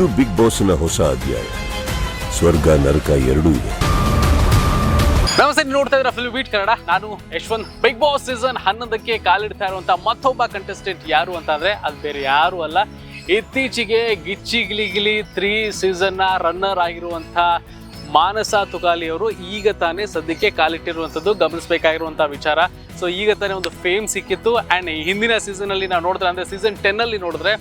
ಇದು ಬಿಗ್ ಬಾಸ್ನ ಹೊಸ ಅಧ್ಯಾಯ. ಸ್ವರ್ಗ, ನರಕ ಎರಡೂ ಇದೆ. ನಮಸ್ತೆ, ನೀವು ನೋಡ್ತಾ ಇದ್ರ ಫಿಲ್ಮ್ ಬೀಟ್ ಕನ್ನಡ. ನಾನು ಯಶವಂತ್. ಬಿಗ್ ಬಾಸ್ ಸೀಸನ್ ಹನ್ನೊಂದಕ್ಕೆ ಕಾಲಿಡ್ತಾ ಇರುವಂತ ಮತ್ತೊಬ್ಬ ಕಂಟೆಸ್ಟೆಂಟ್ ಯಾರು ಅಂತಂದ್ರೆ ಅದು ಬೇರೆ ಯಾರು ಅಲ್ಲ. ಇತ್ತೀಚೆಗೆ ಗಿಚ್ಚಿ ಗಿಲಿ ಗಿಲಿ ತ್ರೀ ಸೀಸನ್ನ ರನ್ನರ್ ಆಗಿರುವಂಥ ಮಾನಸ ತುಕಾಲಿ ಅವರು ಈಗ ತಾನೇ ಸದ್ಯಕ್ಕೆ ಕಾಲಿಟ್ಟಿರುವಂಥದ್ದು ಗಮನಿಸಬೇಕಾಗಿರುವಂಥ ವಿಚಾರ. ಸೊ ಈಗ ತಾನೇ ಒಂದು ಫೇಮ್ ಸಿಕ್ಕಿತ್ತು. ಆ್ಯಂಡ್ ಹಿಂದಿನ ಸೀಸನಲ್ಲಿ ನಾವು ನೋಡಿದ್ರೆ, ಅಂದರೆ ಸೀಸನ್ ಟೆನ್ನಲ್ಲಿ ನೋಡಿದ್ರೆ,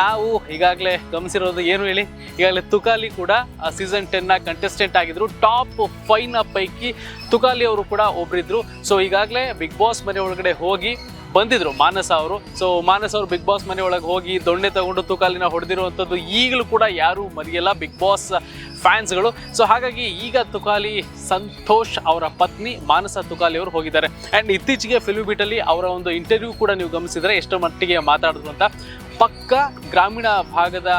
ನಾವು ಈಗಾಗಲೇ ಗಮನಿಸಿರೋದು ಏನು ಹೇಳಿ? ಈಗಾಗಲೇ ತುಕಾಲಿ ಕೂಡ ಆ ಸೀಸನ್ ಟೆನ್ನ ಕಂಟೆಸ್ಟೆಂಟ್ ಆಗಿದ್ರು. ಟಾಪ್ ಫೈವ್ನ ಪೈಕಿ ತುಕಾಲಿ ಅವರು ಕೂಡ ಒಬ್ಬರಿದ್ರು ಸೊ ಈಗಾಗಲೇ ಬಿಗ್ ಬಾಸ್ ಮನೆ ಒಳಗಡೆ ಹೋಗಿ ಬಂದಿದ್ರು ಮಾನಸ ಅವರು. ಸೊ ಮಾನಸ ಅವರು ಬಿಗ್ ಬಾಸ್ ಮನೆ ಒಳಗೆ ಹೋಗಿ ದೊಣ್ಣೆ ತಗೊಂಡು ತುಕಾಲಿನ ಹೊಡೆದಿರುವಂಥದ್ದು ಈಗಲೂ ಕೂಡ ಯಾರೂ ಮರೆಯಲ್ಲ. ಬಿಗ್ ಬಾಸ್ ಫ್ಯಾನ್ಸ್ಗಳು ಸೊ ಹಾಗಾಗಿ ಈಗ ತುಕಾಲಿ ಸಂತೋಷ್ ಅವರ ಪತ್ನಿ ಮಾನಸ ತುಕಾಲಿ ಅವರು ಹೋಗಿದ್ದಾರೆ. ಆ್ಯಂಡ್ ಇತ್ತೀಚೆಗೆ ಫಿಲ್ಮ್ ಬೀಟಲ್ಲಿ ಅವರ ಒಂದು ಇಂಟರ್ವ್ಯೂ ಕೂಡ ನೀವು ಗಮನಿಸಿದರೆ ಎಷ್ಟು ಮಟ್ಟಿಗೆ ಮಾತಾಡಿದ್ರು ಅಂತ. ಪಕ್ಕ ಗ್ರಾಮೀಣ ಭಾಗದ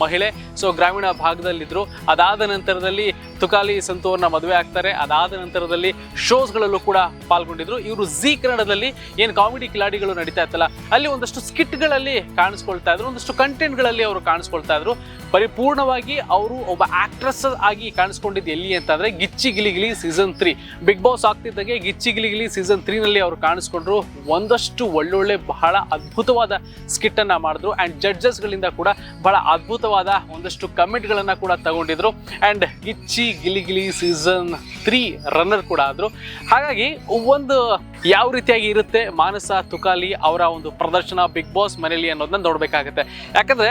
ಮಹಿಳೆ ಸೊ ಗ್ರಾಮೀಣ ಭಾಗದಲ್ಲಿದ್ದರು ಅದಾದ ನಂತರದಲ್ಲಿ ತುಕಾಲಿ ಸಂತೋರ್ನ ಮದುವೆ ಆಗ್ತಾರೆ. ಅದಾದ ನಂತರದಲ್ಲಿ ಶೋಸ್ಗಳಲ್ಲೂ ಕೂಡ ಪಾಲ್ಗೊಂಡಿದ್ರು. ಇವರು ಜಿ ಕನ್ನಡದಲ್ಲಿ ಏನು ಕಾಮಿಡಿ ಕಿಲಾಡಿಗಳು ನಡೀತಾ ಇತ್ತಲ್ಲ, ಅಲ್ಲಿ ಒಂದಷ್ಟು ಸ್ಕಿಟ್ಗಳಲ್ಲಿ ಕಾಣಿಸ್ಕೊಳ್ತಾ ಇದ್ರು, ಒಂದಷ್ಟು ಕಂಟೆಂಟ್ಗಳಲ್ಲಿ ಅವರು ಕಾಣಿಸ್ಕೊಳ್ತಾ ಇದ್ರು. ಪರಿಪೂರ್ಣವಾಗಿ ಅವರು ಒಬ್ಬ ಆಕ್ಟ್ರೆಸ್ ಆಗಿ ಕಾಣಿಸ್ಕೊಂಡಿದ್ದು ಎಲ್ಲಿ ಅಂತಂದ್ರೆ Gicchi Giligili season three big boss ಆಗ್ತಿದ್ದಾಗೆ Gicchi Giligili season ತ್ರೀನಲ್ಲಿ ಅವರು ಕಾಣಿಸ್ಕೊಂಡ್ರು. ಒಂದಷ್ಟು ಒಳ್ಳೊಳ್ಳೆ ಬಹಳ ಅದ್ಭುತವಾದ ಸ್ಕಿಟ್ ಅನ್ನ ಮಾಡಿದ್ರು. ಅಂಡ್ ಜಡ್ಜಸ್ಗಳಿಂದ ಕೂಡ ಬಹಳ ಅದ್ಭುತವಾದ ಒಂದಷ್ಟು ಕಮೆಂಟ್ಗಳನ್ನ ಕೂಡ ತಗೊಂಡಿದ್ರು. And Gicchi Giligili season three runner ಕೂಡ ಆದ್ರು. ಹಾಗಾಗಿ ಒಂದು ಯಾವ ರೀತಿಯಾಗಿ ಇರುತ್ತೆ ಮಾನಸ ತುಕಾಲಿ ಅವರ ಒಂದು ಪ್ರದರ್ಶನ ಬಿಗ್ ಬಾಸ್ ಮನೆಯಲ್ಲಿ ಅನ್ನೋದನ್ನ ನೋಡ್ಬೇಕಾಗತ್ತೆ. ಯಾಕಂದ್ರೆ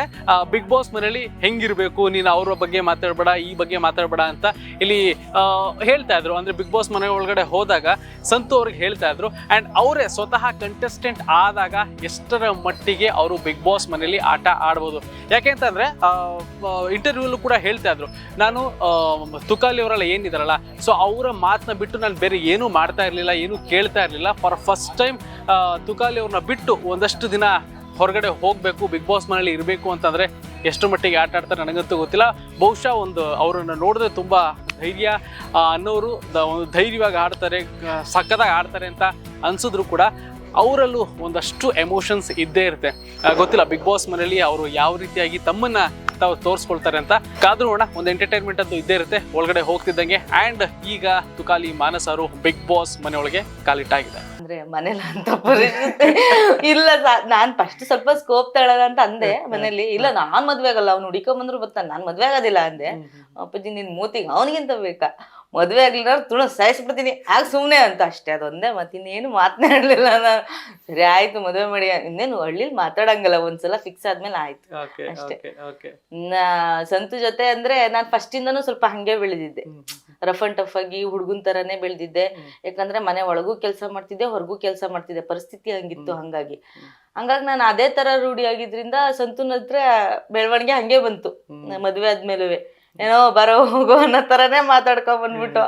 ಬಿಗ್ ಬಾಸ್ ಮನೆಯಲ್ಲಿ ಹೆಂಗಿರ್ಬೇಕು, ನೀನು ಅವ್ರ ಬಗ್ಗೆ ಮಾತಾಡಬೇಡ, ಈ ಬಗ್ಗೆ ಮಾತಾಡಬೇಡ ಅಂತ ಇಲ್ಲಿ ಹೇಳ್ತಾ ಇದ್ರು. ಅಂದ್ರೆ ಬಿಗ್ ಬಾಸ್ ಮನೆ ಒಳಗಡೆ ಹೋದಾಗ ಸಂತು ಅವ್ರಿಗೆ ಹೇಳ್ತಾ ಇದ್ರು. ಅಂಡ್ ಅವರೇ ಸ್ವತಃ ಕಂಟೆಸ್ಟೆಂಟ್ ಆದಾಗ ಎಷ್ಟರ ಮಟ್ಟಿಗೆ ಅವರು ಬಿಗ್ ಬಾಸ್ ಮನೆಯಲ್ಲಿ ಆಟ ಆಡ್ಬೋದು. ಯಾಕೆಂತಂದ್ರೆ ಇಂಟರ್ವ್ಯೂಲು ಕೂಡ ಹೇಳ್ತಾ ಇದ್ರು. ನಾನು ತುಕಾಲಿ ಅವರೆಲ್ಲ ಏನಿದಾರಲ್ಲ ಸೊ ಅವರ ಮಾತನ್ನ ಬಿಟ್ಟು ನಾನು ಬೇರೆ ಏನೂ ಮಾಡ್ತಾ ಇರಲಿಲ್ಲ, ಏನೂ ಕೇಳ್ತಾ ಇರಲಿಲ್ಲ. ಫಾರ್ ಫಸ್ಟ್ ಟೈಮ್ ತುಕಾಲಿ ಅವ್ರನ್ನ ಬಿಟ್ಟು ಒಂದಷ್ಟು ದಿನ ಹೊರಗಡೆ ಹೋಗಬೇಕು, ಬಿಗ್ ಬಾಸ್ ಮನೇಲಿ ಇರಬೇಕು ಅಂತಂದ್ರೆ ಎಷ್ಟು ಮಟ್ಟಿಗೆ ಆಟ ಆಡ್ತಾರೆ ನನಗಂತೂ ಗೊತ್ತಿಲ್ಲ. ಬಹುಶಃ ಒಂದು ಅವರನ್ನು ನೋಡಿದ್ರೆ ತುಂಬ ಧೈರ್ಯ ಅನ್ನೋರು ಒಂದು ಧೈರ್ಯವಾಗಿ ಆಡ್ತಾರೆ ಸಕ್ಕದಾಗಿ ಆಡ್ತಾರೆ ಅಂತ ಅನಿಸಿದ್ರು ಕೂಡ ಅವರಲ್ಲೂ ಒಂದಷ್ಟು ಎಮೋಷನ್ಸ್ ಇದ್ದೇ ಇರುತ್ತೆ. ಗೊತ್ತಿಲ್ಲ ಬಿಗ್ ಬಾಸ್ ಮನೇಲಿ ಅವರು ಯಾವ ರೀತಿಯಾಗಿ ತಮ್ಮನ್ನ ತಾವು ತೋರಿಸ್ಕೊಳ್ತಾರೆ ಅಂತ. ಕಾದ್ರೂ ನೋಡೋಣ ಒಂದು ಎಂಟರ್ಟೈನ್ಮೆಂಟ್ ಅಂತೂ ಇದ್ದೇ ಇರುತ್ತೆ. ಒಳಗಡೆ ಹೋಗ್ತಿದ್ದಂಗೆ. ಅಂಡ್ ಈಗ ತುಕಾಲಿ ಮಾನಸ್ ಅವರು ಬಿಗ್ ಬಾಸ್ ಮನೆಯೊಳಗೆ ಕಾಲಿಟ್ಟಾಗಿದೆ. ಅಂದ್ರೆ ಮನೇಲಿ ಅಂತ ಇಲ್ಲ ಸರ್ ನಾನ್ ಫಸ್ಟ್ ಸ್ವಲ್ಪ ಸ್ಕೋಪ್ ತಗೊಳ್ಳೋಣ ಅಂತ ಅಂದೆ ಮನೇಲಿ. ಇಲ್ಲ ನಾನ್ ಮದ್ವೆ ಆಗಲ್ಲ ಅವ್ನು ಹುಡಿಕೊಂಡ್ ಬಂದ್ರು ಬರ್ತಾನೆ. ನಾನ್ ಮದ್ವೆ ಆಗೋದಿಲ್ಲ ಅಂದೆ. ಅಪ್ಪಾಜಿ ನಿನ್ ಮೂತಿಗೆ ಅವನಿಗಿಂತ ಬೇಕಾ? ಮದ್ವೆ ಆಗ್ಲಿಲ್ಲ ತುಳು ಸಾಯಿಸ್ಬಿಡ್ತೀನಿ. ಆಗ ಸುಮ್ನೆ ಅಂತ ಅಷ್ಟೇ ಅದೊಂದೇ ಮತ್ತೆ ಇನ್ನೇನು ಮಾತನಾಡಲಿಲ್ಲ ನಾನು. ಸರಿ ಆಯ್ತು ಮದುವೆ ಮಾಡಿ. ಇನ್ನೇನು ಹಳ್ಳಿಲಿ ಮಾತಾಡಂಗಲ್ಲ ಒಂದ್ಸಲ ಫಿಕ್ಸ್ ಆದ್ಮೇಲೆ ಆಯ್ತು. ಅಷ್ಟೇ. ನಾ ಸಂತು ಜೊತೆ ಅಂದ್ರೆ ನಾನ್ ಫಸ್ಟ್ ಇಂದನೂ ಸ್ವಲ್ಪ ಹಂಗೆ ಬೆಳೆದಿದ್ದೆ. ರಫ್ ಅಂಡ್ ಟಫ್ ಆಗಿ ಹುಡುಗನ್ ತರಾನೇ ಬೆಳೆದಿದ್ದೆ. ಯಾಕಂದ್ರೆ ಮನೆ ಒಳಗೂ ಕೆಲಸ ಮಾಡ್ತಿದ್ದೆ ಹೊರಗೂ ಕೆಲಸ ಮಾಡ್ತಿದ್ದೆ. ಪರಿಸ್ಥಿತಿ ಹಂಗಿತ್ತು ಹಂಗಾಗಿ. ಹಂಗಾಗಿ ನಾನು ಅದೇ ತರ ರೂಢಿ ಆಗಿದ್ರಿಂದ ಸಂತುನ ಹತ್ರ ಬೆಳವಣಿಗೆ ಹಂಗೆ ಬಂತು. ಮದುವೆ ಆದ್ಮೇಲೆ ಏನೋ ಬರೋ ಹೋಗೋ ಅನ್ನೋ ತರನೇ ಮಾತಾಡ್ಕೊಂಡ್ ಬಂದ್ಬಿಟ್ಟು.